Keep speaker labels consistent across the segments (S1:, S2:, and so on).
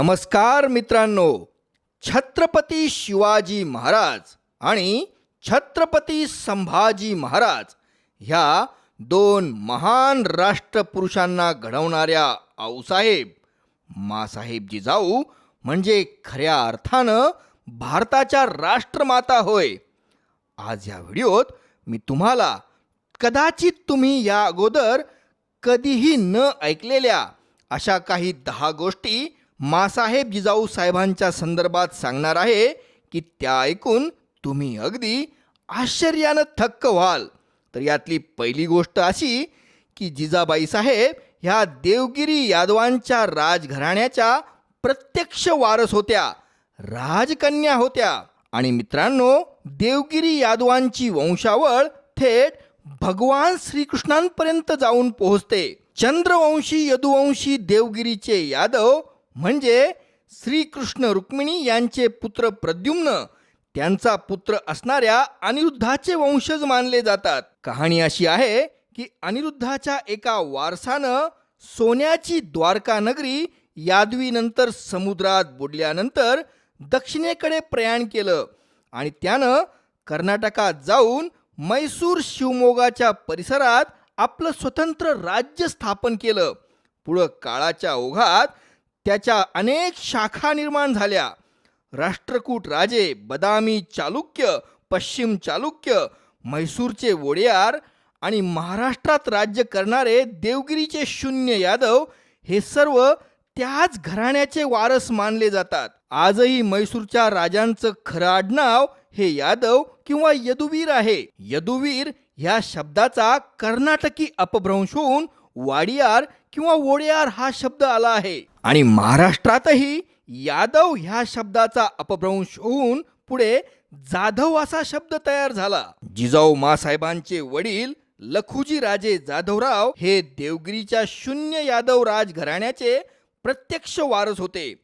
S1: नमस्कार मित्रांनो. छत्रपती शिवाजी महाराज आणि छत्रपती संभाजी महाराज ह्या दोन महान राष्ट्रपुरुषांना घडवणाऱ्या आऊसाहेब. मासाहेब जिजाऊ म्हणजे खऱ्या अर्थानं भारताच्या राष्ट्रमाता होय. आज या व्हिडिओत मी तुम्हाला कदाचित तुम्ही या अगोदर कधीही न ऐकलेल्या अशा काही दहा गोष्टी मासाहेब जिजाऊ साहेबांच्या संदर्भात सांगणार आहे की त्या ऐकून तुम्ही अगदी आश्चर्यानं थक्क व्हाल. तर यातली पहिली गोष्ट अशी की जिजाबाई साहेब ह्या देवगिरी यादवांच्या राजघराण्याच्या प्रत्यक्ष वारस होत्या राजकन्या होत्या आणि मित्रांनो देवगिरी यादवांची वंशावळ थेट भगवान श्रीकृष्णांपर्यंत जाऊन पोहोचते. चंद्रवंशी यदुवंशी देवगिरीचे यादव म्हणजे श्रीकृष्ण रुक्मिणी यांचे पुत्र प्रद्युम्न त्यांचा पुत्र असणाऱ्या अनिरुद्धाचे वंशज मानले जातात. कहाणी अशी आहे की अनिरुद्धाच्या एका वारसानं सोन्याची द्वारका नगरी यादवीनंतर समुद्रात बुडल्यानंतर दक्षिणेकडे प्रयाण केलं आणि त्यानं कर्नाटकात जाऊन मैसूर शिवमोगाच्या परिसरात आपलं स्वतंत्र राज्य स्थापन केलं. पुढं काळाच्या ओघात त्याच्या अनेक शाखा निर्माण झाल्या. राष्ट्रकूट राजे बदामी चालुक्य पश्चिम चालुक्य म्हैसूरचे वोडियार आणि महाराष्ट्रात राज्य करणारे देवगिरीचे शून्य यादव हे सर्व त्याच घराण्याचे वारस मानले जातात. आजही म्हैसूरच्या राजांचं खरं आडनाव हे यादव किंवा यदुवीर आहे. यदुवीर ह्या शब्दाचा कर्नाटकी अपभ्रंश होऊन वाडियार किंवा वोडियार हा शब्द आला आहे. आणि महाराष्ट्रातही यादव ह्या शब्दाचा अपभ्रंश होऊन पुढे जाधव असा शब्द तयार झाला. जिजाऊ मासाहेबांचे वडील लखुजी राजे जाधवराव हे देवगिरीच्या शून्य यादव राजघराण्याचे प्रत्यक्ष वारस होते.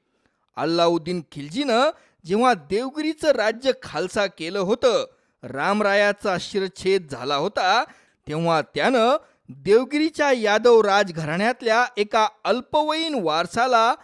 S1: अल्लाउद्दीन खिलजीनं जेव्हा देवगिरीचं राज्य खालसा केलं होतं रामरायाचा शिरछेद झाला होता तेव्हा त्यानं देवगिरीच्या यादव राजघराण्यातल्या एका अल्पवयीन वारसाला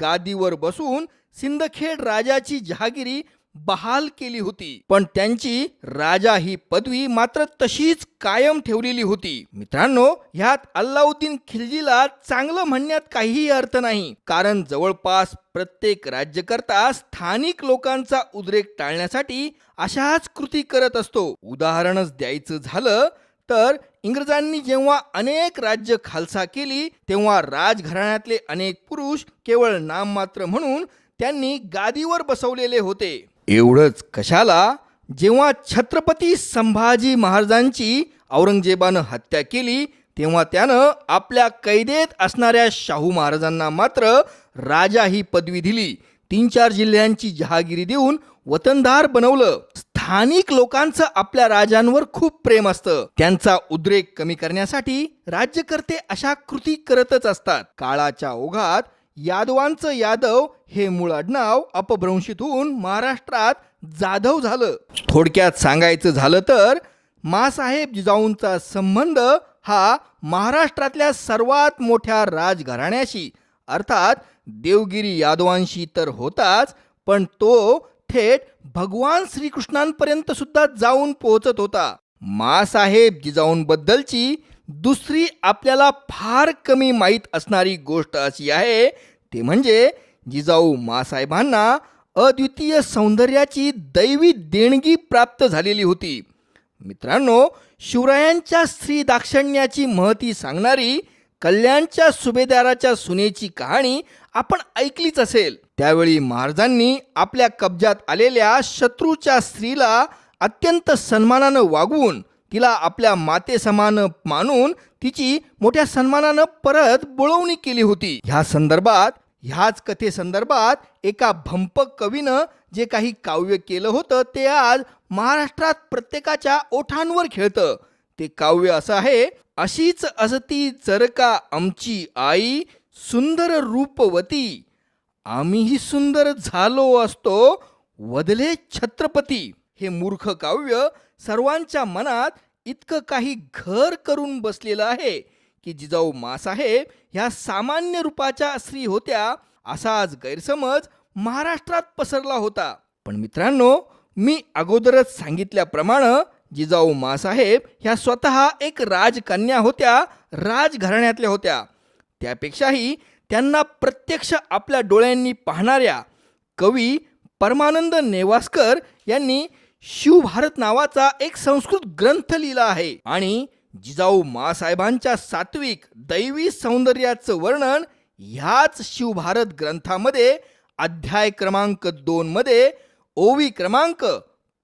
S1: गादीवर बसून सिंदखेड राजाची जहागिरी बहाल केली होती. पण त्यांची राजा ही पदवी मात्र तशीच कायम ठेवलेली होती. मित्रांनो ह्यात अल्लाउद्दीन खिलजीला चांगलं म्हणण्यात काहीही अर्थ नाही. कारण जवळपास प्रत्येक राज्यकर्ता स्थानिक लोकांचा उद्रेक टाळण्यासाठी अशाच कृती करत असतो. उदाहरणच द्यायचं झालं तर इंग्रजांनी जेव्हा अनेक राज्य खालसा केली तेव्हा राजघराण्यातले अनेक पुरुष केवळ नाममात्र म्हणून त्यांनी गादीवर बसवलेले होते. एवढंच कशाला? जेव्हा छत्रपती संभाजी महाराजांची औरंगजेबानं हत्या केली तेव्हा त्यानं आपल्या कैदेत असणाऱ्या शाहू महाराजांना मात्र राजा ही पदवी दिली. तीन चार जिल्ह्यांची जहागिरी देऊन वतनदार बनवलं. स्थानिक लोकांचं आपल्या राजांवर खूप प्रेम असतं. त्यांचा उद्रेक कमी करण्यासाठी राज्यकर्ते अशा कृती करतच असतात. काळाच्या ओघात यादवांचं यादव हे मूळ आडनाव अपभ्रंशित होऊन महाराष्ट्रात जाधव झालं. थोडक्यात सांगायचं झालं तर मासाहेब जिजाऊंचा संबंध हा महाराष्ट्रातल्या सर्वात मोठ्या राजघराण्याशी अर्थात देवगिरी यादवांशी तर होताच पण तो थेट भगवान श्रीकृष्णांपर्यंत सुद्धा जाऊन पोहोचत होता. मासाहेब जिजाऊंबद्दलची दुसरी आपल्याला फार कमी माहीत असणारी गोष्ट अशी आहे ते म्हणजे जिजाऊ मासाहेबांना अद्वितीय सौंदर्याची दैवी देणगी प्राप्त झालेली होती. मित्रांनो शिवरायांच्या स्त्री दाक्षण्याची महती सांगणारी कल्याणच्या सुभेदाराच्या सुनेची कहाणी आपण ऐकलीच असेल. त्यावेळी महाराजांनी आपल्या कब्जात आलेल्या शत्रूच्या स्त्रीला अत्यंत सन्मानानं वागवून तिला आपल्या मातेसमान मानून तिची मोठ्या सन्मानानं परत बोळवणी केली होती. ह्या संदर्भात ह्याच कथेसंदर्भात एका भंपक कवीनं जे काही काव्य केलं होतं ते आज महाराष्ट्रात प्रत्येकाच्या ओठांवर खेळतं. ते काव्य असं आहे अशीच असती जर का आमची आई सुंदर रूपवती. आम्हीही सुंदर झालो असतो वदले छत्रपती. हे मूर्ख काव्य सर्वांच्या मनात इतकं काही घर करून बसलेलं आहे की जिजाऊ मासाहेब ह्या सामान्य रूपाच्या स्त्री होत्या असाच गैरसमज महाराष्ट्रात पसरला होता. पण मित्रांनो मी अगोदरच सांगितल्याप्रमाणे जिजाऊ मासाहेब ह्या स्वतः एक राजकन्या होत्या राजघराण्यातल्या होत्या. त्यापेक्षाही त्यांना प्रत्यक्ष आपल्या डोळ्यांनी पाहणाऱ्या कवी परमानंद नेवास्कर यांनी शिवभारत नावाचा एक संस्कृत ग्रंथ लिहिला आहे. आणि जिजाऊ मासाहेबांच्या सात्विक दैवी सौंदर्याचं वर्णन ह्याच शिवभारत ग्रंथामध्ये अध्याय क्रमांक दोन मध्ये ओवी क्रमांक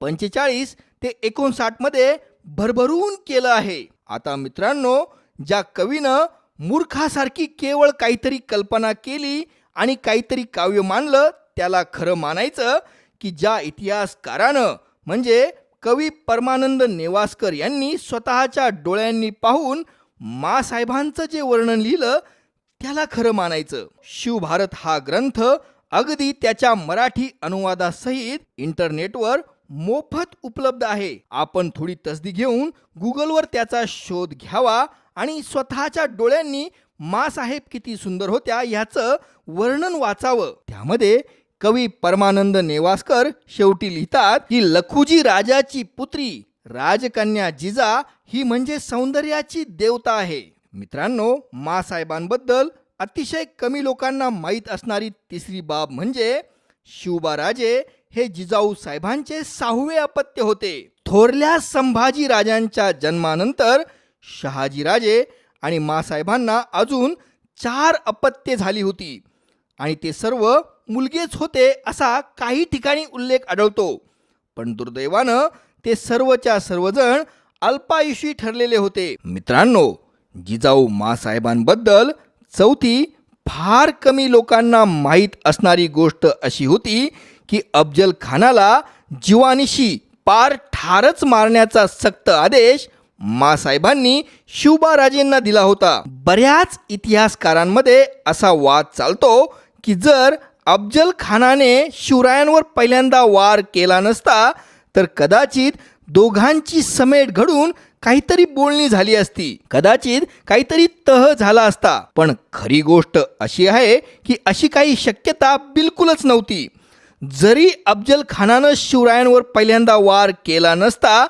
S1: पंचेचाळीस ते एकोणसाठमध्ये भरभरून केलं आहे. आता मित्रांनो ज्या कवीनं मूर्खासारखी केवळ काहीतरी कल्पना केली आणि काहीतरी काव्य मानलं त्याला खरं मानायचं की ज्या इतिहासकारानं म्हणजे कवी परमानंद नेवास्कर यांनी स्वतःच्या डोळ्यांनी पाहून मासाहेबांचं जे वर्णन लिहिलं त्याला खरं मानायचं. शिवभारत हा ग्रंथ अगदी त्याच्या मराठी अनुवादासहित इंटरनेटवर मोफत उपलब्ध आहे. आपण थोडी तसदी घेऊन गुगलवर त्याचा शोध घ्यावा आणि स्वतःच्या डोळ्यांनी मासाहेब किती सुंदर होत्या याचं वर्णन वाचावं. त्यामध्ये कवी परमानंद नेवास्कर शेवटी लिहितात की लखुजी राजाची पुत्री राजकन्या जिजा ही म्हणजे सौंदर्याची देवता आहे. मित्रांनो मासाहेबांबद्दल अतिशय कमी लोकांना माहीत असणारी तिसरी बाब म्हणजे शिवबाराजे हे जिजाऊ साहेबांचे सहावे अपत्य होते. थोरल्या संभाजी राजांच्या जन्मानंतर शहाजीराजे आणि मासाहेबांना अजून चार अपत्ये झाली होती. आणि ते सर्व मुलगेच होते असा काही ठिकाणी उल्लेख आढळतो. पण दुर्दैवानं ते सर्वच्या सर्वजण अल्पायुषी ठरलेले होते. मित्रांनो जिजाऊ मासाहेबांबद्दल चौथी फार कमी लोकांना माहीत असणारी गोष्ट अशी होती की अफजल खानाला जीवानिशी पार ठारच मारण्याचा सक्त आदेश मासाहेबांनी शिवबाराजेंना दिला होता. बऱ्याच इतिहासकारांमध्ये असा वाद चालतो की जर अफजल खानाने शिवरायांवर पहिल्यांदा वार केला नसता तर कदाचित दोघांची समेट घडून काहीतरी बोलणी झाली असती. कदाचित काहीतरी तह झाला असता. पण खरी गोष्ट अशी आहे की अशी काही शक्यता बिलकुलच नव्हती. जरी अफजल खानानं शिवरायांवर पहिल्यांदा वार केला नसता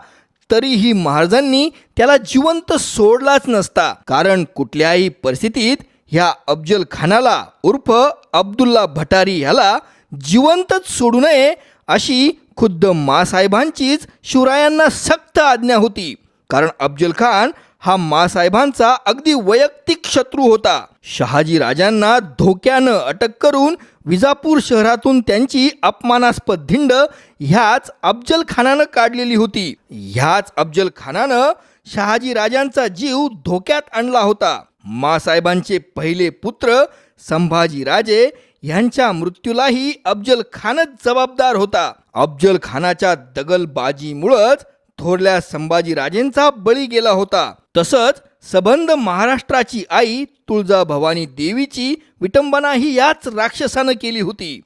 S1: तरीही महाराजांनी त्याला जिवंत सोडलाच नसता. कारण कुठल्याही परिस्थितीत ह्या अफजल खानाला उर्फ अब्दुल्ला भटारी ह्याला जिवंतच सोडू नये अशी खुद्द मासाहेबांचीच शिवरायांना सक्त आज्ञा होती. कारण अफजल खान हा मासाहेबांचा अगदी वैयक्तिक शत्रू होता. शहाजी राजांना धोक्यानं अटक करून विजापूर शहरातून त्यांची अपमानास्पद धिंड ह्याच अफजल खानानं काढलेली होती. ह्याच अफजल खानानं शहाजी राजांचा जीव धोक्यात आणला होता. मासाहेबांचे पहिले पुत्र संभाजी राजे यांच्या मृत्यूलाही अफजल खानच जबाबदार होता. अफजल खानाच्या दगलबाजीमुळंच थोरल्या संभाजीराजेंचा बळी गेला होता. तसंच सबंध महाराष्ट्राची आई तुळजा भवानी देवीची विटंबना ही याच राक्षसानं केली होती.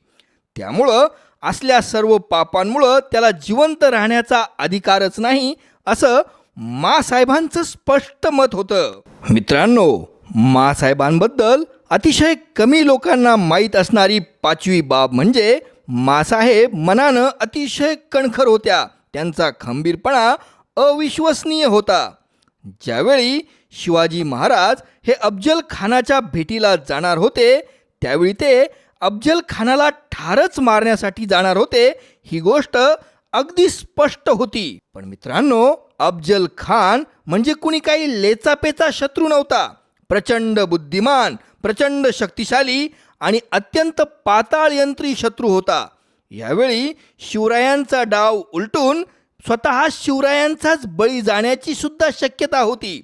S1: त्यामुळं असल्या सर्व पापांमुळं त्याला जिवंत राहण्याचा अधिकारच नाही असं मासाहेबांचं स्पष्ट मत होतं. मित्रांनो मासाहेबांबद्दल अतिशय कमी लोकांना माहीत असणारी पाचवी बाब म्हणजे मासाहेब मनानं अतिशय कणखर होत्या. त्यांचा खंबीरपणा अविश्वसनीय होता. ज्यावेळी शिवाजी महाराज हे अफजल खानाच्या भेटीला जाणार होते त्यावेळी ते अफजल खानाला ठारच मारण्यासाठी जाणार होते ही गोष्ट अगदी स्पष्ट होती. पण मित्रांनो अफजल खान म्हणजे कुणी काही लेचापेचा शत्रू नव्हता. प्रचंड बुद्धिमान प्रचंड शक्तिशाली आणि अत्यंत पाताळ यंत्री शत्रू होता. यावेळी शिवरायांचा डाव उलटून स्वतः शिवरायांचाच बळी जाण्याची सुद्धा शक्यता होती.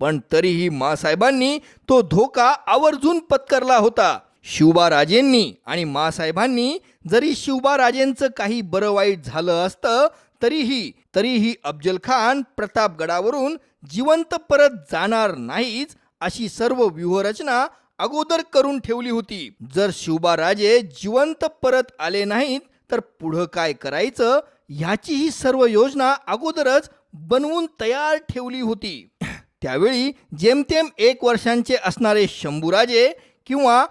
S1: पण तरीही मासाहेबांनी तो धोका आवर्जून पत्करला होता. शिवबाराजेंनी आणि मासाहेबांनी जरी शिवबाराजेंचं काही बरं वाईट झालं असतं तरीही तरीही अफजल खान प्रतापगडावरून जिवंत परत जाणार नाहीच अशी सर्व व्यूहरचना अगोदर करून ठेवली होती. जर शिवबाराजे जिवंत परत आले नाहीत तर पुढं काय करायचं? ह्याची ही सर्व योजना अगोदरच बनवून तयार ठेवली होती. त्यावेळी जेमतेम एक वर्षांचे असणारे शंभूराजे किंवा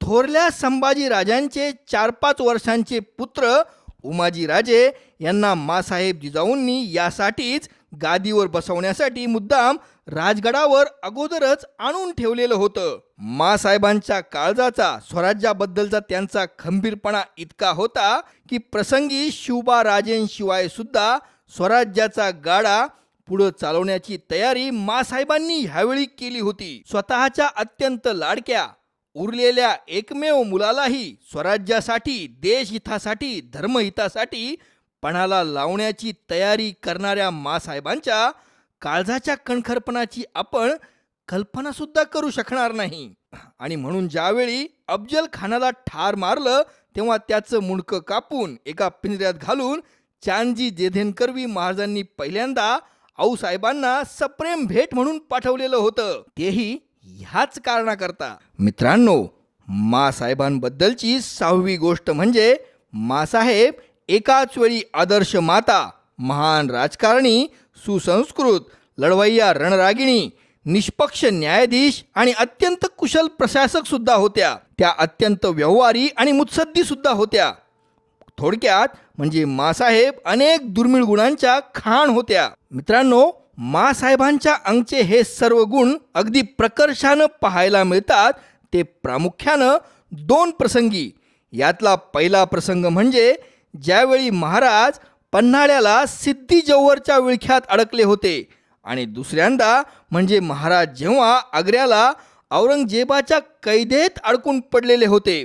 S1: थोरल्या संभाजी राजांचे चार पाच वर्षांचे पुत्र उमाजी राजे यांना मासाहेब जिजाऊंनी यासाठीच गादीवर बसवण्यासाठी मुद्दाम राजगडावर अगोदरच आणून ठेवलेलं होतं. मासाहेबांच्या काळजाचा स्वराज्याबद्दलचा त्यांचा खंबीरपणा इतका होता की प्रसंगी शिवाराजेंशिवाय सुद्धा स्वराज्याचा गाडा पुढं चालवण्याची तयारी मासाहेबांनी ह्यावेळी केली होती. स्वतःच्या अत्यंत लाडक्या उरलेल्या एकमेव मुलालाही स्वराज्यासाठी देशहितासाठी धर्महितासाठी पणाला लावण्याची तयारी करणाऱ्या मासाहेबांच्या काळजाच्या कणखरपणाची आपण कल्पनासुद्धा करू शकणार नाही. आणि म्हणून ज्यावेळी अफजल खानाला ठार मारलं तेव्हा त्याचं मुंडकं कापून एका पिंजऱ्यात घालून चांदजी जेधेनकरवी महाराजांनी पहिल्यांदा आऊसाहेबांना सप्रेम भेट म्हणून पाठवलेलं होतं. तेही ह्याच कारणाकरता. मित्रांनो मासाहेबांबद्दलची सहावी गोष्ट म्हणजे मासाहेब एकाच वेळी आदर्श माता महान राजकारणी सुसंस्कृत लढवय्या रणरागिणी निष्पक्ष न्यायाधीश आणि अत्यंत कुशल प्रशासक सुद्धा होत्या. त्या अत्यंत व्यवहारी आणि मुत्सद्दी सुद्धा होत्या. थोडक्यात म्हणजे मासाहेब अनेक दुर्मिळ गुणांच्या खाण होत्या. मित्रांनो मासाहेबांच्या अंगचे हे सर्व गुण अगदी प्रकर्षानं पाहायला मिळतात. ते प्रामुख्यानं दोन प्रसंगी. यातला पहिला प्रसंग म्हणजे ज्यावेळी महाराज पन्हाळ्याला सिद्धी जव्हरच्या विळख्यात अडकले होते. आणि दुसऱ्यांदा म्हणजे महाराज जेव्हा आग्र्याला औरंगजेबाच्या कैदेत अडकून पडलेले होते.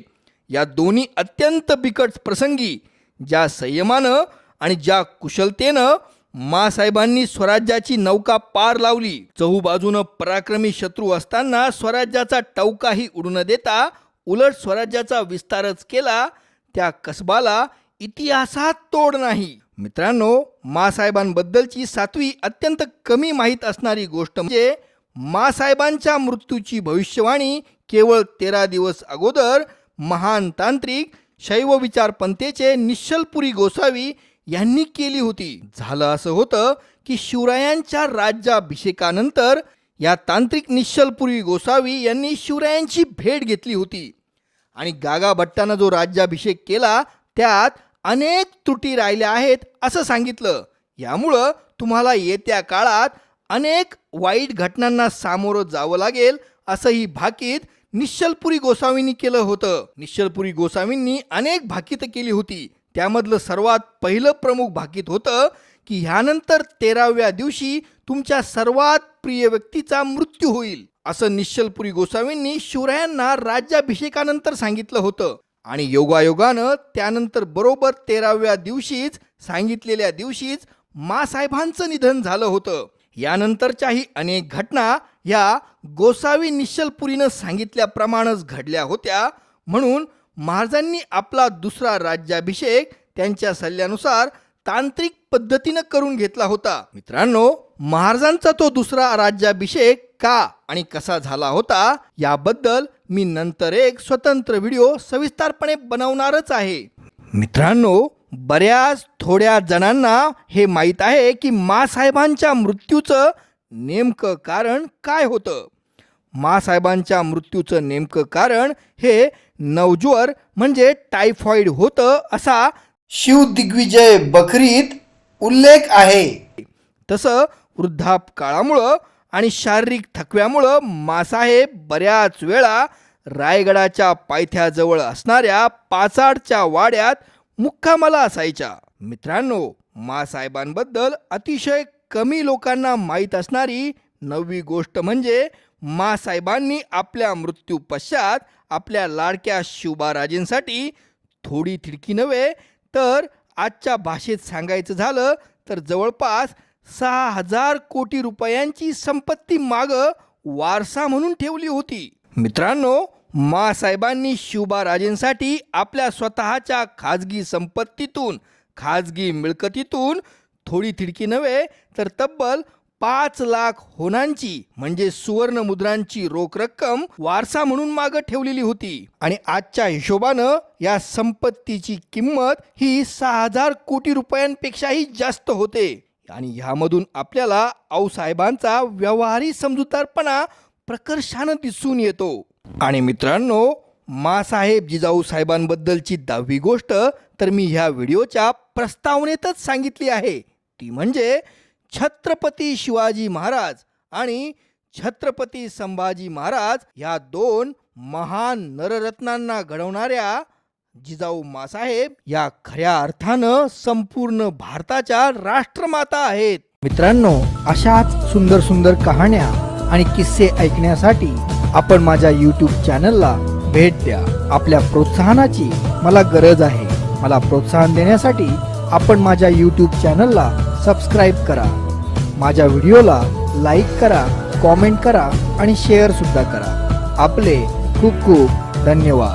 S1: या दोन्ही अत्यंत बिकट प्रसंगी ज्या संयमानं आणि ज्या कुशलतेनं मासाहेबांनी स्वराज्याची नौका पार लावली. चहूबाजूनं पराक्रमी शत्रू असताना स्वराज्याचा टवकाही उडू न देता उलट स्वराज्याचा विस्तारच केला. त्या कसबाला इतिहासात तोड नाही. मित्रांनो मासाहेबांबद्दलची सातवी अत्यंत कमी माहीत असणारी गोष्ट म्हणजे मासाहेबांच्या मृत्यूची भविष्यवाणी केवळ तेरा दिवस अगोदर महान तांत्रिक शैव विचारपंथेचे निश्चलपुरी गोसावी यांनी केली होती. झालं असं होतं की शिवरायांच्या राज्याभिषेकानंतर या तांत्रिक निश्चलपुरी गोसावी यांनी शिवरायांची भेट घेतली होती. आणि गागा भट्टानं जो राज्याभिषेक केला त्यात अनेक त्रुटी राहिल्या आहेत असं सांगितलं. यामुळं तुम्हाला येत्या काळात अनेक वाईट घटनांना सामोरं जावं लागेल असंही भाकीत निश्चलपुरी गोसावींनी केलं होतं. निश्चलपुरी गोसावींनी अनेक भाकीतं केली होती. त्यामधलं सर्वात पहिलं प्रमुख भाकीत होतं की ह्यानंतर तेराव्या दिवशी तुमच्या सर्वात प्रिय व्यक्तीचा मृत्यू होईल असं निश्चलपुरी गोसावींनी शिवरायांना राज्याभिषेकानंतर सांगितलं होतं. आणि योगायोगानं त्यानंतर बरोबर तेराव्या दिवशीच सांगितलेल्या दिवशीच मासाहेबांचं निधन झालं होतं. यानंतरच्याही अनेक घटना ह्या गोसावी निश्चलपुरीनं सांगितल्याप्रमाणेच घडल्या होत्या. म्हणून महाराजांनी आपला दुसरा राज्याभिषेक त्यांच्या सल्ल्यानुसार तांत्रिक पद्धतीनं करून घेतला होता. मित्रांनो महाराजांचा तो दुसरा राज्याभिषेक का आणि कसा झाला होता याबद्दल मी नंतर एक स्वतंत्र व्हिडिओ सविस्तारपणे बनवणारच आहे. मित्रांनो बऱ्याच थोड्या जणांना हे माहीत आहे की मासाहेबांच्या मृत्यूचं नेमकं कारण काय होतं? मासाहेबांच्या मृत्यूचं नेमकं कारण हे नवज्वर म्हणजे टायफॉइड होतं असा शिवदिग्विजय बखरीत उल्लेख आहे. तसं वृद्धापकाळामुळं आणि शारीरिक थकव्यामुळं मासाहेब बऱ्याच वेळा रायगडाच्या पायथ्याजवळ असणाऱ्या पाचाडच्या वाड्यात मुक्कामाला असायच्या. मित्रांनो मासाहेबांबद्दल अतिशय कमी लोकांना माहीत असणारी नववी गोष्ट म्हणजे मासाहेबांनी आपल्या मृत्यू पश्चात आपल्या लाडक्या शिवबाराजेंसाठी थोडी थिडकी नव्हे तर आजच्या भाषेत सांगायचं झालं तर जवळपास सहा हजार कोटी रुपयांची संपत्ती माग वारसा म्हणून ठेवली होती. मित्रांनो मासाहेबांनी शिवबाराजेंसाठी आपल्या स्वतःच्या खाजगी संपत्तीतून खाजगी मिळकतीतून थोडी थिडकी नव्हे तर तब्बल पाच लाख होनांची म्हणजे सुवर्ण मुद्रांची रोख रक्कम वारसा म्हणून मागं ठेवलेली होती. आणि आजच्या हिशोबानं या संपत्तीची किंमत ही सहा हजार कोटी रुपयांपेक्षाही जास्त होते. आणि ह्यामधून आपल्याला आऊसाहेबांचा व्यवहारी समजूतदारपणा प्रकर्षानं दिसून येतो. आणि मित्रांनो मासाहेब जिजाऊ साहेबांबद्दलची दहावी गोष्ट तर मी ह्या व्हिडिओच्या प्रस्तावनेतच सांगितली आहे. ती म्हणजे छत्रपती शिवाजी महाराज आणि छत्रपती संभाजी महाराज ह्या दोन महान नररत्नांना घडवणाऱ्या जिजाऊ मासाहेब या खऱ्या अर्थानं संपूर्ण भारताच्या राष्ट्रमाता आहेत. मित्रांनो अशाच सुंदर सुंदर कहाण्या आणि किस्से ऐकण्यासाठी आपण माझ्या यूट्यूब चॅनलला भेट द्या. आपल्या प्रोत्साहनाची मला गरज आहे. मला प्रोत्साहन देण्यासाठी आपण माझ्या यूट्यूब चॅनलला सबस्क्राईब करा. माझ्या व्हिडिओला लाईक करा कॉमेंट करा आणि शेअर सुद्धा करा. आपले खूप खूप धन्यवाद.